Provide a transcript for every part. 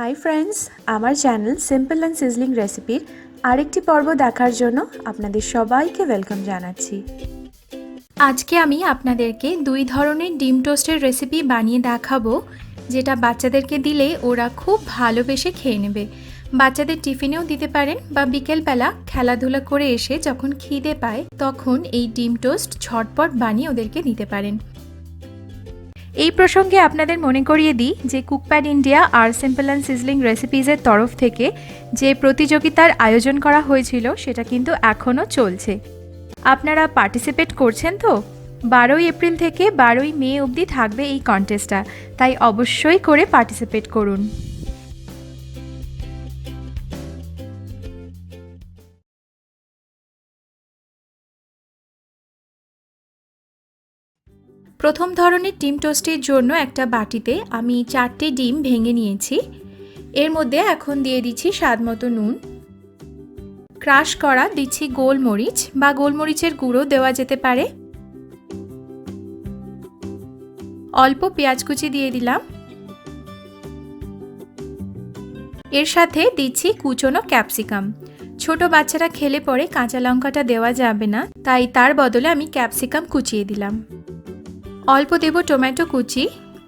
High friends আমার channel simple and sizzling রেসিপির আরেকটি পর্ব দেখার জন্য আপনাদের সবাইকে ওয়েলকাম জানাচ্ছি। আজকে আমি আপনাদেরকে দুই ধরনের ডিম টোস্টের রেসিপি বানিয়ে দেখাবো, যেটা বাচ্চাদেরকে দিলে ওরা খুব ভালোবেসে খেয়ে নেবে। বাচ্চাদের টিফিনেও দিতে পারেন বা বিকেলবেলা খেলাধুলা করে এসে যখন খিদে পায়, তখন এই ডিম টোস্ট ঝটপট বানিয়ে ওদেরকে দিতে পারেন। এই প্রসঙ্গে আপনাদের মনে করিয়ে দিই যে কুকপ্যাড ইন্ডিয়া আর সিম্পল অ্যান্ড সিজলিং রেসিপিজের তরফ থেকে যে প্রতিযোগিতার আয়োজন করা হয়েছিল, সেটা কিন্তু এখনও চলছে। আপনারা পার্টিসিপেট করছেন তো? বারোই এপ্রিল থেকে বারোই মে অবধি থাকবে এই কন্টেস্টটা তাই অবশ্যই করে পার্টিসিপেট করুন। প্রথম ধরনের ডিম টোস্টের জন্য একটা বাটিতে আমি চারটে ডিম ভেঙে নিয়েছি। এর মধ্যে এখন দিয়ে দিচ্ছি স্বাদ মতো নুন। ক্রাশ করা দিচ্ছি গোলমরিচ বা গোলমরিচের গুঁড়ো দেওয়া যেতে পারে। অল্প পেঁয়াজ কুচি দিয়ে দিলাম। এর সাথে দিচ্ছি কুচনো ক্যাপসিকাম। ছোট বাচ্চারা খেলে পরে কাঁচা লঙ্কাটা দেওয়া যাবে না, তাই তার বদলে আমি ক্যাপসিকাম কুচিয়ে দিলাম। অল্প দেব টমেটো কুচি।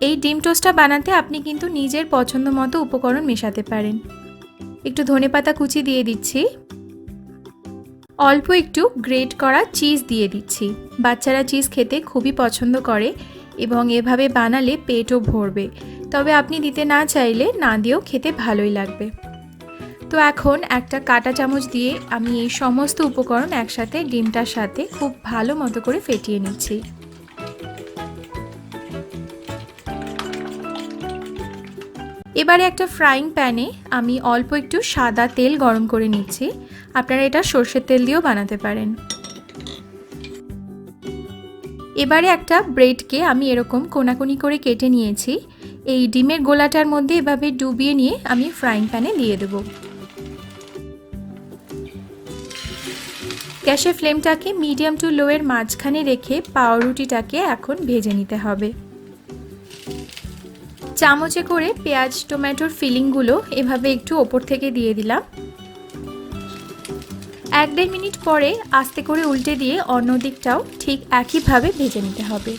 এই ডিম টোস্টটা বানাতে আপনি কিন্তু নিজের পছন্দ মতো উপকরণ মেশাতে পারেন। একটু ধনেপাতা কুচি দিয়ে দিচ্ছি। অল্প একটু গ্রেট করা চিজ দিয়ে দিচ্ছি। বাচ্চারা চিজ খেতে খুবই পছন্দ করে এবং এভাবে বানালে পেটও ভরবে। তবে আপনি দিতে না চাইলে না দিয়েও খেতে ভালোই লাগবে। তো এখন একটা কাটা চামচ দিয়ে আমি এই সমস্ত উপকরণ একসাথে ডিমটার সাথে খুব ভালো মতো করে ফেটিয়ে নিচ্ছি। এবারে একটা ফ্রাইং প্যানে আমি অল্প একটু সাদা তেল গরম করে নিচ্ছি। আপনারা এটা সর্ষের তেল দিয়েও বানাতে পারেন। এবারে একটা ব্রেডকে আমি এরকম কোনাকুনি করে কেটে নিয়েছি। এই ডিমের গোলাটার মধ্যে এভাবে ডুবিয়ে নিয়ে আমি ফ্রাইং প্যানে দিয়ে দেব। গ্যাসের ফ্লেমটাকে মিডিয়াম টু লোয়ের মাঝখানে রেখে পাউরুটিটাকে এখন ভেজে নিতে হবে। চামচে করে পেঁয়াজ, টমেটোর ফিলিংগুলো এভাবে একটু ওপর থেকে দিয়ে দিলাম। এক দেড় মিনিট পরে আস্তে করে উল্টে দিয়ে অন্য দিকটাও ঠিক একইভাবে ভেজে নিতে হবে।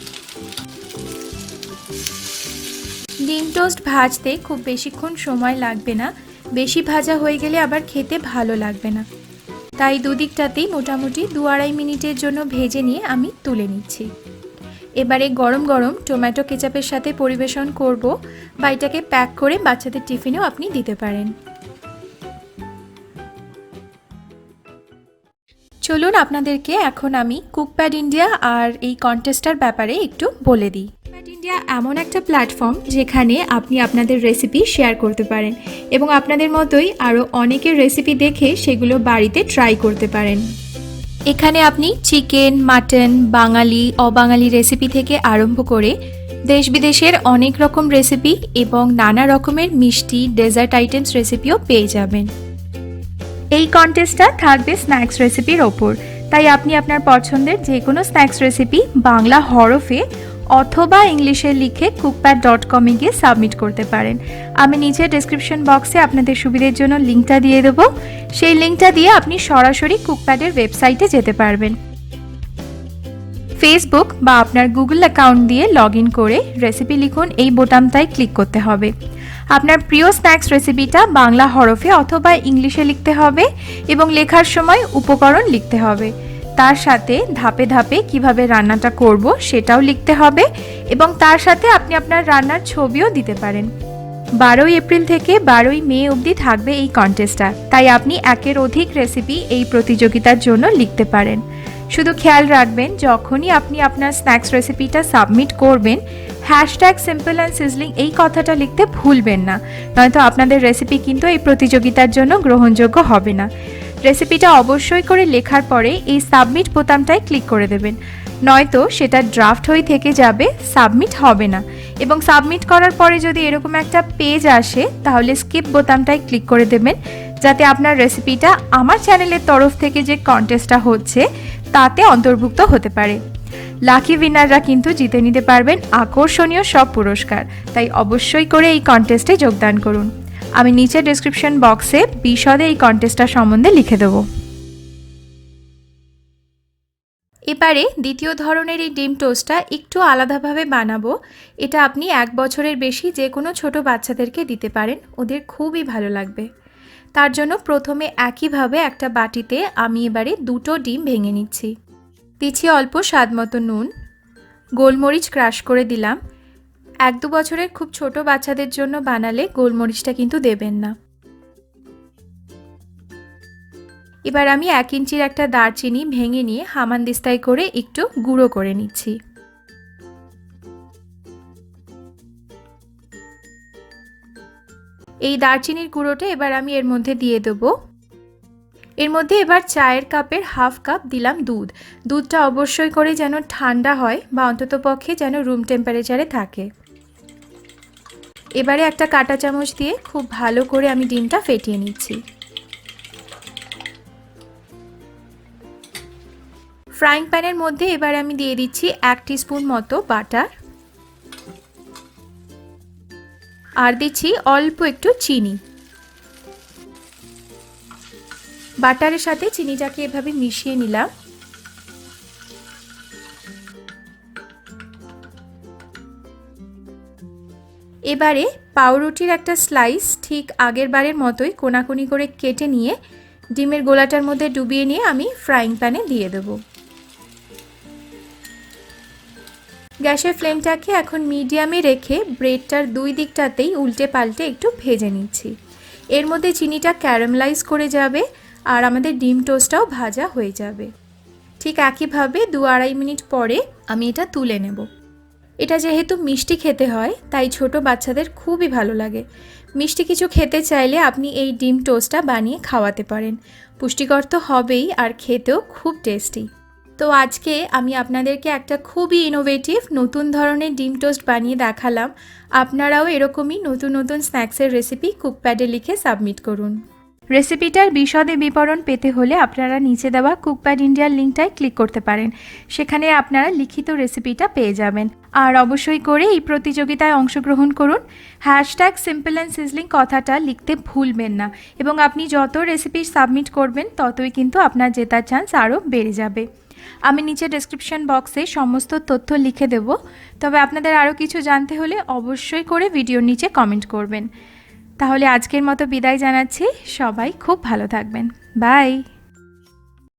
ডিম টোস্ট ভাজতে খুব বেশিক্ষণ সময় লাগবে না। বেশি ভাজা হয়ে গেলে আবার খেতে ভালো লাগবে না। তাই দুদিকটাতেই মোটামুটি দু আড়াই মিনিটের জন্য ভেজে নিয়ে আমি তুলে নিচ্ছি। এবারে গরম গরম টমেটো কেচাপের সাথে পরিবেশন করব। বা এটাকে প্যাক করে বাচ্চাদের টিফিনেও আপনি দিতে পারেন। চলুন আপনাদেরকে এখন আমি কুকপ্যাড ইন্ডিয়া আর এই কন্টেস্টার ব্যাপারে একটু বলে দিই। ইন্ডিয়া এমন একটা প্ল্যাটফর্ম যেখানে আপনি আপনাদের রেসিপি শেয়ার করতে পারেন এবং আপনাদের মতোই আরও অনেকের রেসিপি দেখে সেগুলো বাড়িতে ট্রাই করতে পারেন। এখানে আপনি চিকেন, মাটন, বাঙালি, অবাঙালি রেসিপি থেকে আরম্ভ করে দেশ বিদেশের অনেক রকম রেসিপি এবং নানা রকমের মিষ্টি ডেজার্ট আইটেমস রেসিপিও পেয়ে যাবেন। এই কন্টেস্টটা থাকবে স্ন্যাক্স রেসিপির ওপর। তাই আপনি আপনার পছন্দের যে কোনো স্ন্যাক্স রেসিপি বাংলা হরফে অথবা ইংলিশে লিখে কুকপ্যাড ডট কমে গিয়ে সাবমিট করতে পারেন। আমি নিচে ডিসক্রিপশন বক্সে আপনাদের সুবিধের জন্য লিঙ্কটা দিয়ে দেবো। সেই লিঙ্কটা দিয়ে আপনি সরাসরি কুকপ্যাডের ওয়েবসাইটে যেতে পারবেন। ফেসবুক বা আপনার গুগল অ্যাকাউন্ট দিয়ে লগ ইন করে রেসিপি লিখুন, এই বোতামটায় ক্লিক করতে হবে। আপনার প্রিয় স্ন্যাক্স রেসিপিটা বাংলা হরফে অথবা ইংলিশে লিখতে হবে এবং লেখার সময় উপকরণ লিখতে হবে। তার সাথে ধাপে ধাপে কীভাবে রান্নাটা করব সেটাও লিখতে হবে এবং তার সাথে আপনি আপনার রান্নার ছবিও দিতে পারেন। বারোই এপ্রিল থেকে বারোই মে অবধি থাকবে এই কন্টেস্টটা তাই আপনি একের অধিক রেসিপি এই প্রতিযোগিতার জন্য লিখতে পারেন। শুধু খেয়াল রাখবেন, যখনই আপনি আপনার স্ন্যাক্স রেসিপিটা সাবমিট করবেন হ্যাশট্যাগ সিম্পল অ্যান্ড সিজলিং এই কথাটা লিখতে ভুলবেন না। নয়তো আপনাদের রেসিপি কিন্তু এই প্রতিযোগিতার জন্য গ্রহণযোগ্য হবে না। রেসিপিটা অবশ্যই করে লেখার পরে এই সাবমিট বোতামটায় ক্লিক করে দেবেন। নয়তো সেটা ড্রাফট হয়ে থেকে যাবে, সাবমিট হবে না। এবং সাবমিট করার পরে যদি এরকম একটা পেজ আসে, তাহলে স্কিপ বোতামটায় ক্লিক করে দেবেন, যাতে আপনার রেসিপিটা আমার চ্যানেলের তরফ থেকে যে কন্টেস্টটা হচ্ছে, তাতে অন্তর্ভুক্ত হতে পারে। লাকি উইনাররা কিন্তু জিতে নিতে পারবেন আকর্ষণীয় সব পুরস্কার। তাই অবশ্যই করে এই কন্টেস্টে যোগদান করুন। আমি নিচে ডিসক্রিপশন বক্সে বিশদে এই কন্টেস্টটা সম্বন্ধে লিখে দেবো। এবারে দ্বিতীয় ধরনের এই ডিম টোস্টটা একটু আলাদাভাবে বানাবো। এটা আপনি এক বছরের বেশি যে কোনো ছোট বাচ্চাদেরকে দিতে পারেন, ওদের খুবই ভালো লাগবে। তার জন্য প্রথমে একইভাবে একটা বাটিতে আমি এবারে দুটো ডিম ভেঙে নিচ্ছি। দিচ্ছি অল্প স্বাদ মতো নুন, গোলমরিচ ক্রাশ করে দিলাম। এক দু বছরের খুব ছোট বাচ্চাদের জন্য বানালে গোলমরিচটা কিন্তু দেবেন না। এবার আমি এক ইঞ্চির একটা দারচিনি ভেঙে নিয়ে হামানদিস্তায় করে একটু গুঁড়ো করে নিচ্ছি। এই দারচিনির গুঁড়োটা এবার আমি এর মধ্যে দিয়ে দেবো। এর মধ্যে এবার চায়ের কাপের হাফ কাপ দিলাম দুধ। দুধটা অবশ্যই করে যেন ঠান্ডা হয় বা অন্তত পক্ষে যেন রুম টেম্পারেচারে থাকে। এবারে একটা কাঁটা চামচ দিয়ে খুব ভালো করে আমি ডিমটা ফেটিয়ে নিচ্ছি। ফ্রাইং প্যানের মধ্যে এবার আমি দিয়ে দিচ্ছি এক স্পুন মতো বাটার। আর দিচ্ছি অল্প একটু চিনি। বাটারের সাথে চিনিটাকে এভাবে মিশিয়ে নিলাম। এবারে পাউরুটির একটা স্লাইস ঠিক আগের বারের মতোই কোনাকুনি করে কেটে নিয়ে ডিমের গোলাটার মধ্যে ডুবিয়ে নিয়ে আমি ফ্রাইং প্যানে দিয়ে দেবো। গ্যাসের ফ্লেমটাকে এখন মিডিয়ামে রেখে ব্রেডটার দুই দিকটাতেই উল্টে পাল্টে একটু ভেজে নিচ্ছি। এর মধ্যে চিনিটা ক্যারামেলাইজ করে যাবে আর আমাদের ডিম টোস্টটাও ভাজা হয়ে যাবে। ঠিক একইভাবে দু আড়াই মিনিট পরে আমি এটা তুলে নেব। এটা যেহেতু মিষ্টি খেতে হয়, তাই ছোট বাচ্চাদের খুবই ভালো লাগে। মিষ্টি কিছু খেতে চাইলে আপনি এই ডিম টোস্টটা বানিয়ে খাওয়াতে পারেন। পুষ্টিকর তো হবেই আর খেতেও খুব টেস্টি। তো আজকে আমি আপনাদেরকে একটা খুবই ইনোভেটিভ নতুন ধরনের ডিম টোস্ট বানিয়ে দেখালাম। আপনারাও এরকমই নতুন নতুন স্ন্যাক্সের রেসিপি কুকপ্যাডে লিখে সাবমিট করুন। রেসিপিটার বিশদে বিবরণ পেতে হলে আপনারা নিচে দেওয়া কুকপ্যাড ইন্ডিয়ার লিঙ্কটায় ক্লিক করতে পারেন। সেখানে আপনারা লিখিত রেসিপিটা পেয়ে যাবেন। আর অবশ্যই করে এই প্রতিযোগিতায় অংশগ্রহণ করুন। হ্যাশট্যাগ সিম্পল অ্যান্ড সিজলিং কথাটা লিখতে ভুলবেন না। এবং আপনি যত রেসিপি সাবমিট করবেন, ততই কিন্তু আপনার জেতার চান্স আরও বেড়ে যাবে। আমি নিচে ডেসক্রিপশন বক্সে সমস্ত তথ্য লিখে দেব। তবে আপনাদের আরও কিছু জানতে হলে অবশ্যই করে ভিডিওর নিচে কমেন্ট করবেন। তাহলে আজকের মতো বিদায় জানাচ্ছি। সবাই খুব ভালো থাকবেন। বাই।